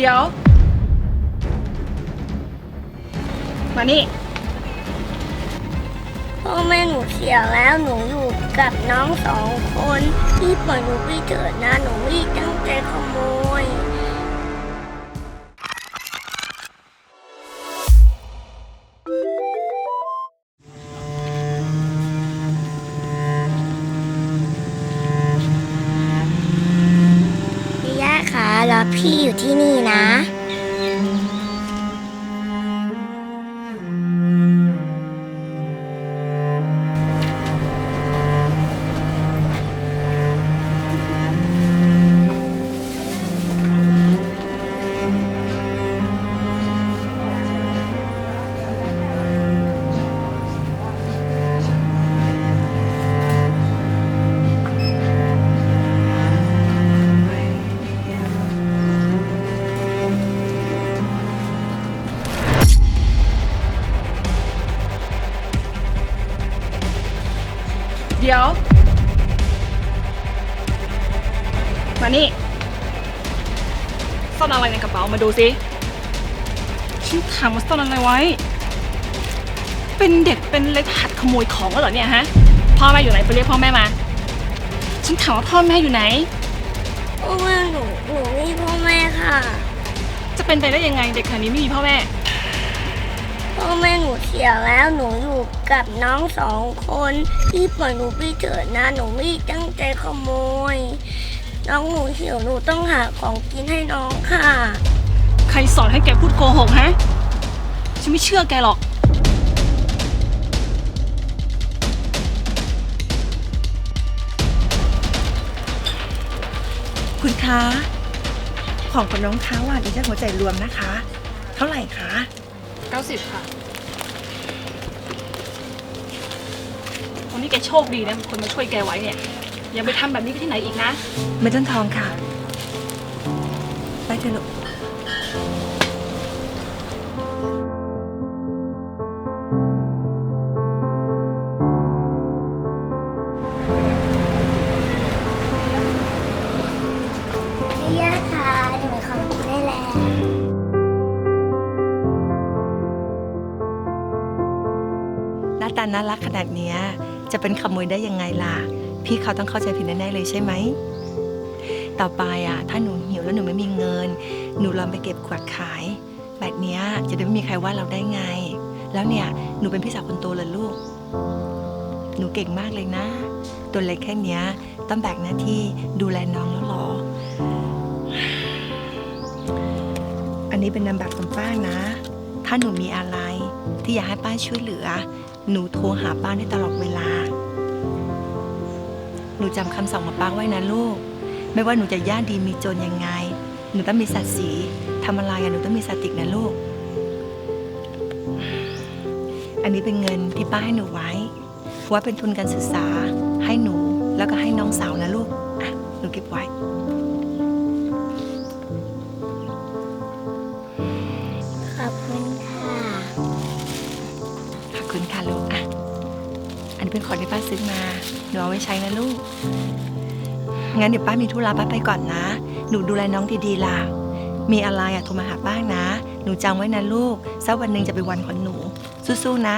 เดี๋ยว มานี่ พ่อแม่หนูเสียแล้วหนูอยู่กับน้องสองคน ที่ปล่อยหนูไปเถิดนะหนูไม่ตั้ง อยู่ที่นี่นะ ดี๋ยว มานี่ซ่อนอะไรในกระเป๋ามาดูสิฉันถามว่าซ่อนอะไรไว้ เป็นเด็กเป็นเล็กหัดขโมยของแล้วเหรอเนี่ยฮะ พ่อแม่อยู่ไหนไปเรียกพ่อแม่มา ฉันถามว่าพ่อแม่อยู่ไหน พ่อแม่หนูหนูไม่มีพ่อแม่ค่ะ จะเป็นไปได้ยังไงเด็กขนาดนี้ไม่มีพ่อแม่ พ่อแม่หนูเสียแล้วหนูอยู่กับน้องสองคนพี่ปล่อยหนูไปเถิดนะหนูไม่ตั้งใจขโมย น้องหนูหิวหนูต้องหาของกินให้น้องค่ะ ใครสอนให้แกพูดโกหกฮะฉันไม่เชื่อแกหรอก คุณคะ ของของน้องเขาอะดิฉันหัวใจรวมนะคะ เท่าไหร่คะ 90 ค่ะวันนี้แกโชคดีนะมีคนมาช่วยแกไว้เนี่ย อย่าไปทำแบบนี้ที่ไหนอีกนะ ไม่ต้องทองค่ะ ไปเถอะลูก หน้าตาน่ารักขนาดเนี้ยจะเป็นขโมยได้ยังไงล่ะ พี่เขาต้องเข้าใจผิดแน่ๆเลยใช่ไหม ต่อไปอะ ถ้าหนูหิวแล้วหนูไม่มีเงิน หนูลองไปเก็บขวดขาย แบบเนี้ยจะได้ไม่มีใครว่าเราได้ไง แล้วเนี่ยหนูเป็นพี่สาวคนโตเลยลูก หนูเก่งมากเลยนะ ตัวเล็กแค่เนี้ยต้องแบกหน้าที่ดูแลน้องแล้วหรอ อันนี้เป็นนามบัตรของป้านะ ถ้าหนูมีอะไรที่อยากให้ป้าช่วยเหลือ หนูโทรหาป้าได้ตลอดเวลา หนูจำคำสั่งของป้าไว้นะลูก ไม่ว่าหนูจะยากดีมีจนยังไง หนูต้องมีศักดิ์ศรีทำอะไรอะหนูต้องมีสตินะลูก อันนี้เป็นเงินที่ป้าให้หนูไว้ ว่าเป็นทุนการศึกษาให้หนูแล้วก็ให้น้องสาวนะลูก อะ หนูเก็บไว้ คุณค่ะลูกอะอันนี้เป็นของที่ป้าซื้อมา หนูเอาไว้ใช้นะลูก งั้นเดี๋ยวป้ามีธุระป้าไปก่อนนะ หนูดูแลน้องดีๆล่ะ มีอะไรอะโทรมาหาป้านะ หนูจำไว้นะลูก สักวันหนึ่งจะเป็นวันของหนู สู้ๆนะ